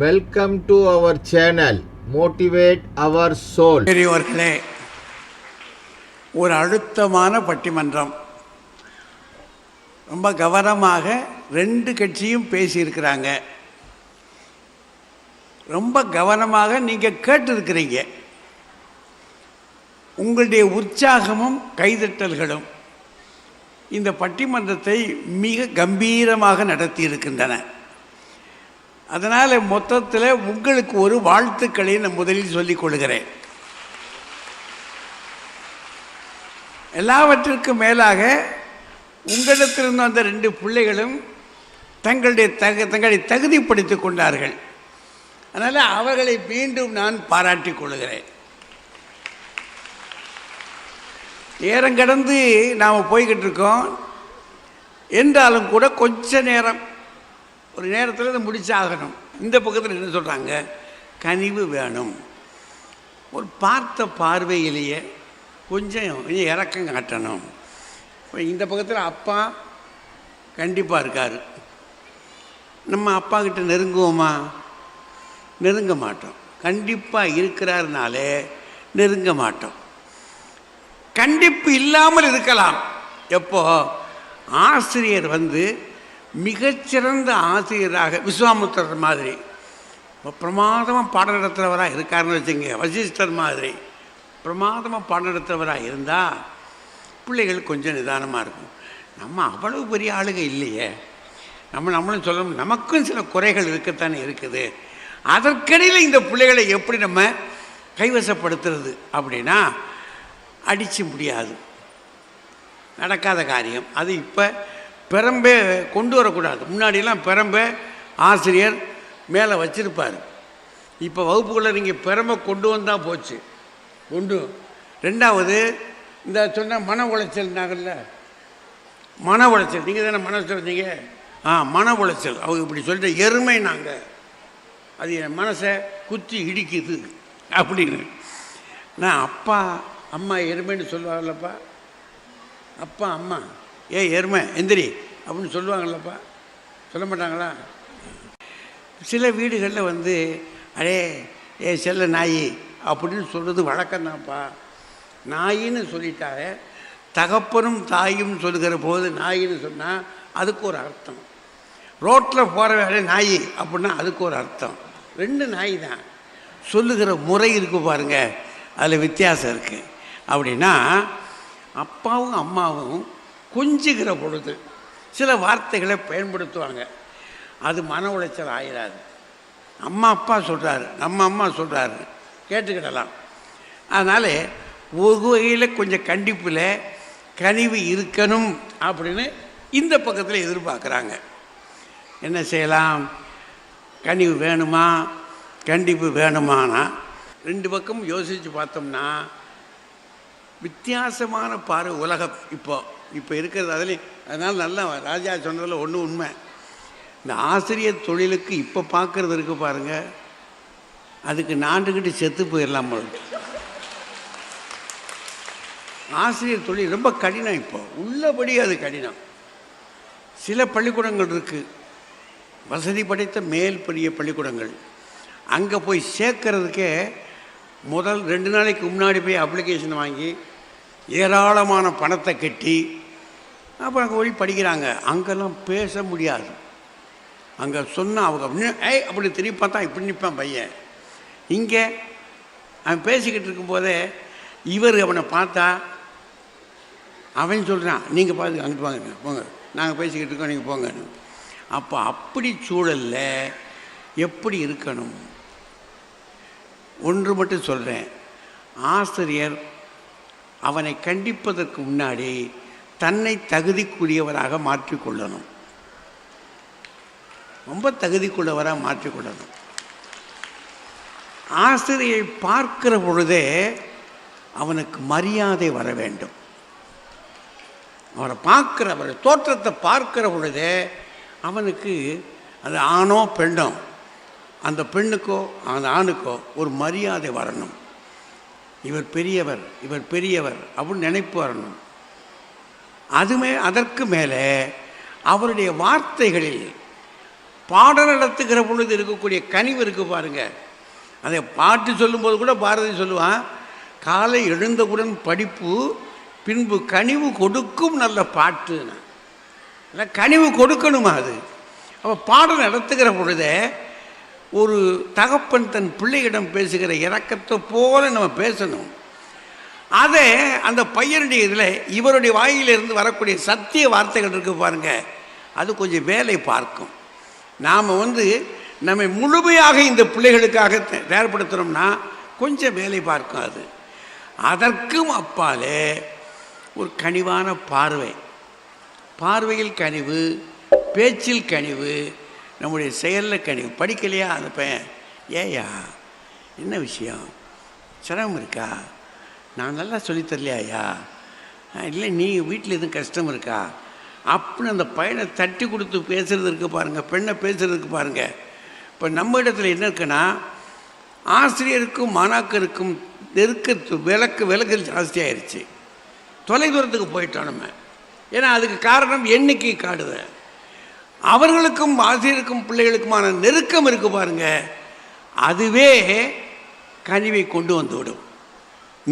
Welcome to our channel motivate our soul பெரியவர்களே ஒரு அழுத்தமான பட்டிமன்றம். ரொம்ப கவனமாக ரெண்டு கட்சியும் பேசியிருக்கிறாங்க. ரொம்ப கவனமாக நீங்கள் கேட்டிருக்கிறீங்க. உங்களுடைய உற்சாகமும் கைதட்டல்களும் இந்த பட்டிமன்றத்தை மிக கம்பீரமாக நடத்தி இருக்கின்றன அதனால் மொத்தத்தில் உங்களுக்கு ஒரு வாழ்த்துக்களை நான் முதலில் சொல்லிக் கொள்கிறேன். எல்லாவற்றிற்கும் மேலாக உங்களிடத்திலிருந்து வந்த ரெண்டு பிள்ளைகளும் தங்களுடைய தக தங்களை தகுதிப்படுத்திக் கொண்டார்கள். அதனால் அவர்களை மீண்டும் நான் பாராட்டிக் கொள்கிறேன். நேரங்கடந்து நாம் போய்கிட்டு இருக்கோம். என்றாலும் கூட கொஞ்ச நேரம் ஒரு நேரத்தில் இதை முடிச்சாகணும். இந்த பக்கத்தில் என்ன சொல்கிறாங்க கனிவு வேணும். ஒரு பார்த்த பார்வையிலேயே கொஞ்சம் கொஞ்சம் இறக்கம் காட்டணும். இப்போ இந்த பக்கத்தில் அப்பா கண்டிப்பாக இருக்கார். நம்ம அப்பா கிட்ட நெருங்குவோமா? நெருங்க மாட்டோம். கண்டிப்பாக இருக்கிறாருனாலே நெருங்க மாட்டோம். கண்டிப்பு இல்லாமல் இருக்கலாம். எப்போ? ஆசிரியர் வந்து மிகச்சிறந்த ஆசிரியராக விஸ்வாமுத்தர் மாதிரி. பிரமாதமாக பாடம் நடத்துகிறவராக இருக்காருன்னு வச்சுங்க வசிஷ்டர் மாதிரி. பிரமாதமாக பாடம் நடத்துகிறவராக இருந்தால் பிள்ளைகள் கொஞ்சம் நிதானமாக இருக்கும். நம்ம அவ்வளவு பெரிய ஆளுக இல்லையே. நம்ம நம்மளும் சொல்லணும் நமக்கும் சில குறைகள் இருக்கத்தானே இருக்குது. அதற்கடையில் இந்த பிள்ளைகளை எப்படி நம்ம கைவசப்படுத்துறது அப்படின்னா அடித்து முடியாது. நடக்காத காரியம். அது இப்போ பெரம்பே கொண்டு வரக்கூடாது. முன்னாடியெல்லாம் பெரம்பை ஆசிரியர் மேலே வச்சிருப்பார். இப்போ வகுப்புக்குள்ளே நீங்கள் பெரம்பை கொண்டு வந்தால் போச்சு. கொண்டு. ரெண்டாவது இந்த சொன்ன மன உளைச்சல்னாங்கல்ல மன உளைச்சல். நீங்கள் தானே மன சொல்கிறீங்க ஆ மன உளைச்சல். அவங்க இப்படி சொல்கிற எருமை நாங்கள் அது என் மனசை குத்தி இடிக்குது அப்படின்னு. நான் அப்பா அம்மா எருமைன்னு சொல்லுவாங்கல்லப்பா. அப்பா அம்மா. ஏ எருமை எந்திரி அப்படின்னு சொல்லுவாங்கல்லப்பா. சொல்ல மாட்டாங்களா? சில வீடுகளில் வந்து அடே ஏ செல்ல நாயி அப்படின்னு சொல்கிறது வழக்கம்தான்ப்பா. நாயின்னு சொல்லிட்டாரு தகப்பனும் தாயும் சொல்லுகிற போது நாயின்னு சொன்னால் அதுக்கு ஒரு அர்த்தம். ரோட்டில் போகிற வேலை நாய் அப்படின்னா அதுக்கு ஒரு அர்த்தம். ரெண்டு நாய் தான் சொல்லுகிற முறை இருக்கு பாருங்கள் அதில் வித்தியாசம் இருக்குது அப்படின்னா அப்பாவும் அம்மாவும் கொஞ்சுகிற பொழுது சில வார்த்தைகளை பயன்படுத்துவாங்க. அது மன உளைச்சல் ஆயிடாது அம்மா அப்பா சொல்கிறாரு நம்ம அம்மா சொல்கிறாரு கேட்டுக்கிடலாம். அதனால் ஒரு வகையில் கொஞ்சம் கண்டிப்பில் கனிவு இருக்கணும் அப்படின்னு இந்த பக்கத்தில் எதிர்பார்க்குறாங்க. என்ன செய்யலாம்? கனிவு வேணுமா? கண்டிப்பு வேணுமானா? ரெண்டு பக்கம் யோசித்து பார்த்தோம்னா வித்தியாசமான பார்வை உலகம் இப்போது இப்போ இருக்கிறது அதுலேயும் அதனால் நல்லா ராஜா சொன்னதில் ஒன்று உண்மை. இந்த ஆசிரியர் தொழிலுக்கு இப்போ பார்க்குறது இருக்கு பாருங்கள் அதுக்கு நாண்டுக்கிட்டு செத்து போயிடலாம் ஆசிரியர் தொழில் ரொம்ப கடினம் இப்போ. உள்ளபடி அது கடினம். சில பள்ளிக்கூடங்கள் இருக்குது வசதி படைத்த மேல் பெரிய பள்ளிக்கூடங்கள். அங்கே போய் சேர்க்கறதுக்கே முதல் ரெண்டு நாளைக்கு முன்னாடி போய் அப்ளிகேஷன் வாங்கி ஏராளமான பணத்தை கட்டி அப்புறம் அங்கே படிக்கிறாங்க. அங்கெல்லாம் பேச முடியாது. அங்கே சொன்னால் அவங்க அப்படின்னு ஏய் அப்படி திரும்பி பார்த்தா இப்படி நிற்பான் பையன். இங்கே அவன் பேசிக்கிட்டு இருக்கும்போதே இவர் அவனை பார்த்தா அவன் சொல்கிறான் நீங்கள் பார்த்து அங்கே போங்க போங்க. நாங்கள் பேசிக்கிட்டு இருக்கோம் நீங்கள் போங்க. அப்போ அப்படி சூழலில் எப்படி இருக்கணும்? ஒன்று மட்டும் சொல்கிறேன் ஆசிரியர் அவனை கண்டிப்பதற்கு முன்னாடி தன்னை தகுதிக்குரியவராக மாற்றிக்கொள்ளணும். ரொம்ப தகுதிக்குள்ளவராக மாற்றிக்கொள்ளணும். ஆசிரியை பார்க்கிற பொழுதே அவனுக்கு மரியாதை வர வேண்டும். அவரை பார்க்குற அவர் தோற்றத்தை பார்க்கிற பொழுதே அவனுக்கு அது ஆணோ பெண்ணோ அந்த பெண்ணுக்கோ அந்த ஆணுக்கோ ஒரு மரியாதை வரணும். இவர் பெரியவர் இவர் பெரியவர் அப்படின்னு நினைப்பு வரணும். அதுமே அதற்கு மேலே அவருடைய வார்த்தைகளில் பாடல் நடத்துகிற பொழுது இருக்கக்கூடிய கனிவு இருக்குது பாருங்கள் அதை பாட்டு சொல்லும்போது கூட பாரதி சொல்லுவான் காலை எழுந்தவுடன் படிப்பு பின்பு கனிவு கொடுக்கும் நல்ல பாட்டுன்னு. இல்லை கனிவு கொடுக்கணுமா அது? அப்போ பாடம் நடத்துகிற பொழுதே ஒரு தகப்பன் தன் பிள்ளையிடம் பேசுகிற இறக்கத்தை போல நம்ம பேசணும். அதை அந்த பையனுடைய இதில் இவருடைய வாயிலிருந்து வரக்கூடிய சத்திய வார்த்தைகள் இருக்குது பாருங்கள் அது கொஞ்சம் வேலை பார்க்கும். நாம் வந்து நம்மை முழுமையாக இந்த பிள்ளைகளுக்காக தே- தயார்படுத்துகிறோம்னா கொஞ்சம் வேலை பார்க்கும் அது. அதற்கும் அப்பாலே ஒரு கனிவான பார்வை. பார்வையில் கனிவு பேச்சில் கனிவு நம்முடைய செயலில் கனிவு. படிக்கலையா அந்த பையன்? ஏயா என்ன விஷயம்? சிரமம் இருக்கா? நான் நல்லா சொல்லித் ஐயா இல்லை நீ வீட்டில் எதுவும் கஷ்டம் இருக்கா? அப்படின்னு அந்த பையனை தட்டி கொடுத்து பேசுகிறதுக்கு பாருங்கள் பெண்ணை பேசுகிறதுக்கு பாருங்கள் இப்போ நம்ம இடத்துல என்ன இருக்குன்னா ஆசிரியருக்கும் மாணாக்கருக்கும் நெருக்க விளக்கு விலகல் ஜாஸ்தியாயிருச்சு தொலைதூரத்துக்கு போயிட்டோம் நம்ம. ஏன்னா அதுக்கு காரணம் எண்ணிக்கை காடுது. அவர்களுக்கும் ஆசிரியருக்கும் பிள்ளைகளுக்குமான நெருக்கம் இருக்குது பாருங்க. அதுவே கனிவை கொண்டு வந்து விடும்.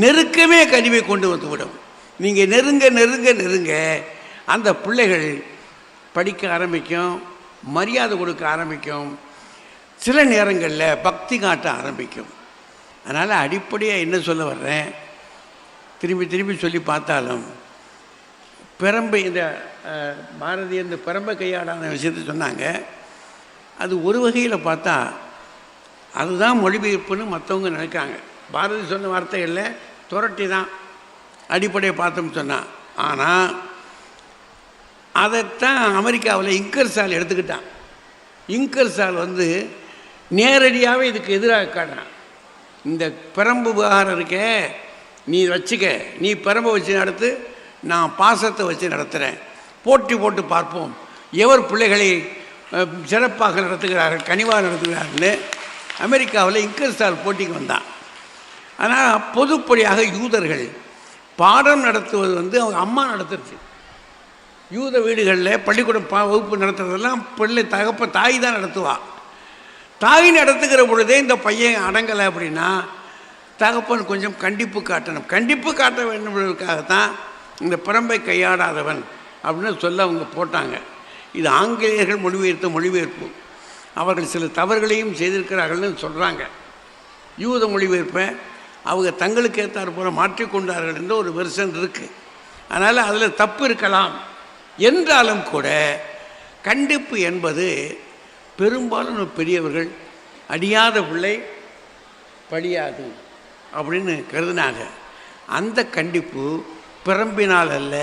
நெருக்கமே கனிவை கொண்டு வந்து விடும் நீங்கள் நெருங்க நெருங்க நெருங்க அந்த பிள்ளைகள் படிக்க ஆரம்பிக்கும் மரியாதை கொடுக்க ஆரம்பிக்கும். சில நேரங்களில் பக்தி காட்ட ஆரம்பிக்கும். அதனால் அடிப்படையாக என்ன சொல்ல வர்றேன்? திரும்பி திரும்பி சொல்லி பார்த்தாலும் பிரம்பை இந்த பாரதி இந்த பிரம்பை கையாடான விஷயத்தை சொன்னாங்க. அது ஒரு வகையில் பார்த்தா அதுதான் மொழிபெயர்ப்புன்னு மற்றவங்க நினைக்காங்க. பாரதி சொன்ன வார்த்தைகளில் துரட்டி தான் அடிப்படையை பார்த்தோம்னு சொன்னான் ஆனால் அதைத்தான் அமெரிக்காவில் இங்கர்சால் எடுத்துக்கிட்டான். இங்கர்சால் வந்து நேரடியாகவே இதுக்கு எதிராக காட்டுறான். இந்த பிரம்பு விவகாரம் இருக்கே நீ வச்சுக்க நீ பிரம்பை வச்சு நடத்து நான் பாசத்தை வச்சு நடத்துகிறேன் போட்டி போட்டு பார்ப்போம். எவர் பிள்ளைகளை சிறப்பாக நடத்துகிறார்கள் கனிவாக நடத்துகிறார்கள்னு அமெரிக்காவில் இங்கர்சால் போட்டிக்கு வந்தான். ஆனால் பொதுப்படியாக யூதர்கள் பாடம் நடத்துவது வந்து அவங்க அம்மா நடத்துறது. யூத வீடுகளில் பள்ளிக்கூடம் பா வகுப்பு நடத்துறதெல்லாம் பிள்ளை தகப்ப தாய் தான் நடத்துவா. தாய் நடத்துகிற பொழுதே இந்த பையன் அடங்கலை அப்படின்னா தகப்பன் கொஞ்சம் கண்டிப்பு காட்டணும். கண்டிப்பு காட்ட வேண்டும் இந்த பிறம்பை கையாடாதவன் அப்படின்னு சொல்ல அவங்க போட்டாங்க. இது ஆங்கிலேயர்கள் மொழிபெயர்த்த மொழிபெயர்ப்பு. அவர்கள் சில தவறுகளையும் செய்திருக்கிறார்கள்னு சொல்கிறாங்க யூத மொழிபெயர்ப்பை அவங்க தங்களுக்கு ஏற்றார் போல மாற்றிக்கொண்டார்கள் என்ற ஒரு வெர்ஷன் இருக்குது அதனால் அதில் தப்பு இருக்கலாம். என்றாலும் கூட கண்டிப்பு என்பது பெரும்பாலும் பெரியவர்கள் அடியாத பிள்ளை படியாது அப்படின்னு கருதினாங்க. அந்த கண்டிப்பு பிறம்பினால் அல்ல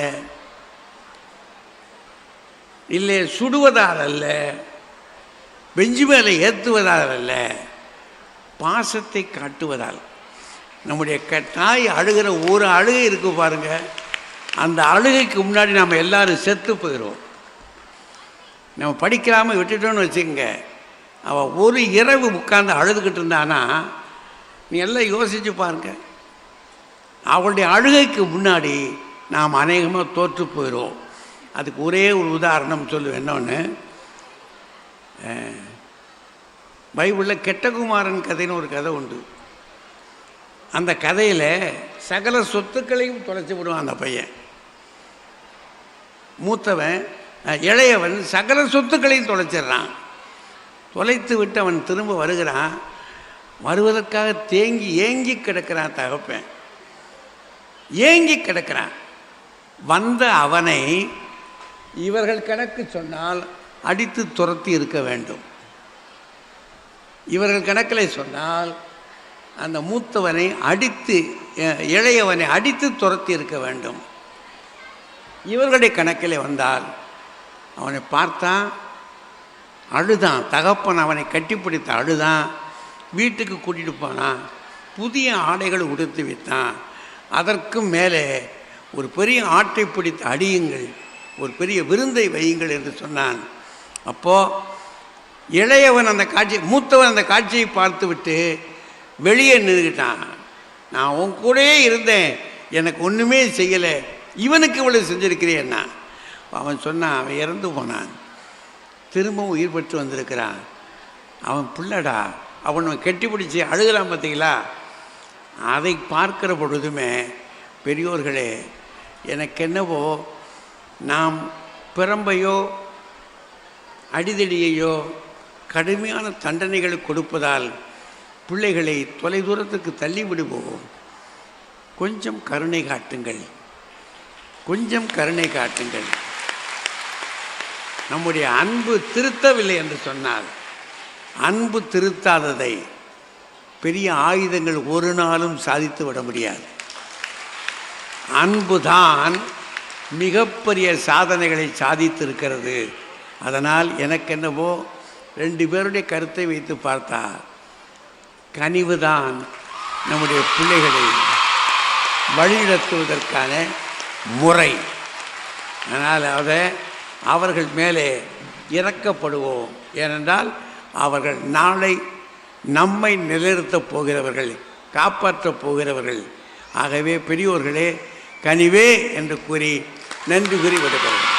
இல்லை சுடுவதால் அல்ல பெஞ்சு மேலே ஏற்றுவதால் அல்ல பாசத்தை காட்டுவதால். நம்முடைய க தாய் அழுகிற ஒரு அழுகை இருக்கு பாருங்க. அந்த அழுகைக்கு முன்னாடி நம்ம எல்லாரும் செத்து போயிடுவோம் நம்ம படிக்கலாமல் விட்டுட்டோம்னு வச்சுக்கோங்க. அவள் ஒரு இரவு உட்கார்ந்து அழுதுகிட்டு இருந்தானா நீ எல்லாம் யோசிச்சு பாருங்க. அவளுடைய அழுகைக்கு முன்னாடி நாம் அநேகமாக தோற்று போயிடுவோம் அதுக்கு ஒரே ஒரு உதாரணம் சொல்லுவேன். என்னொன்று பைபிளில் கெட்டகுமாரன் கதைன்னு ஒரு கதை உண்டு. அந்த கதையில் சகல சொத்துக்களையும் தொலைச்சி விடுவான் அந்த பையன். மூத்தவன் இளையவன் சகல சொத்துக்களையும் தொலைச்சிடுறான். தொலைத்து விட்டு அவன் திரும்ப வருகிறான். வருவதற்காக தேங்கி ஏங்கி கிடக்கிறான் தகப்பன். ஏங்கி கிடக்கிறான். வந்த அவனை இவர்கள் கணக்கு சொன்னால் அடித்து துரத்தி இருக்க வேண்டும். இவர்கள் கணக்கில் சொன்னால் அந்த மூத்தவனை அடித்து இளையவனை அடித்து துரத்தி இருக்க வேண்டும். இவர்களுடைய கணக்கில் வந்தால் அவனை பார்த்தான் அழுதான். தகப்பன் அவனை கட்டிப்பிடித்த அழுதான். வீட்டுக்கு கூட்டிகிட்டு போனான். புதிய ஆடைகளை உடுத்து வைத்தான் அதற்கும் மேலே ஒரு பெரிய ஆட்டை பிடித்து அடியுங்கள் ஒரு பெரிய விருந்தை வையுங்கள் என்று சொன்னான். அப்போது இளையவன் அந்த காட்சி மூத்தவன் அந்த காட்சியை பார்த்துவிட்டு வெளியே நின்றுக்கிட்டான். நான் உன் கூடயே இருந்தேன். எனக்கு ஒன்றுமே செய்யலை. இவனுக்கு இவ்வளவு நான் அவன் சொன்னான் அவன் இறந்து போனான். திரும்பவும் உயிர் பெற்று வந்திருக்கிறான். அவன் பிள்ளடா அவனை கெட்டி பிடிச்சி அழுகிறான் பார்த்தீங்களா? அதை பார்க்கிற பொழுதுமே பெரியோர்களே எனக்கு என்னவோ நாம் பிறம்பையோ அடிதடியையோ கடுமையான தண்டனைகளை கொடுப்பதால் பிள்ளைகளை தொலைதூரத்துக்கு தள்ளி விடுவோம். கொஞ்சம் கருணை காட்டுங்கள். கொஞ்சம் கருணை காட்டுங்கள். நம்முடைய அன்பு திருத்தவில்லை என்று சொன்னால் அன்பு திருத்தாததை பெரிய ஆயுதங்கள் ஒரு நாளும் சாதித்து விட முடியாது. அன்புதான் மிகப்பெரிய சாதனைகளை சாதித்திருக்கிறது. அதனால் எனக்கென்னவோ ரெண்டு பேருடைய கருத்தை வைத்து பார்த்தா கனிவுதான் நம்முடைய பிள்ளைகளை வழிநடத்துவதற்கான முறை. அதனால் அதை அவர்கள் மேலே இறக்கப்படுவோம். ஏனென்றால் அவர்கள் நாளை நம்மை நிலைநிறுத்தப் போகிறவர்கள் காப்பாற்றப் போகிறவர்கள். ஆகவே பெரியோர்களே கனிவே என்று கூறி நன்றி கூறி விடுகிறேன்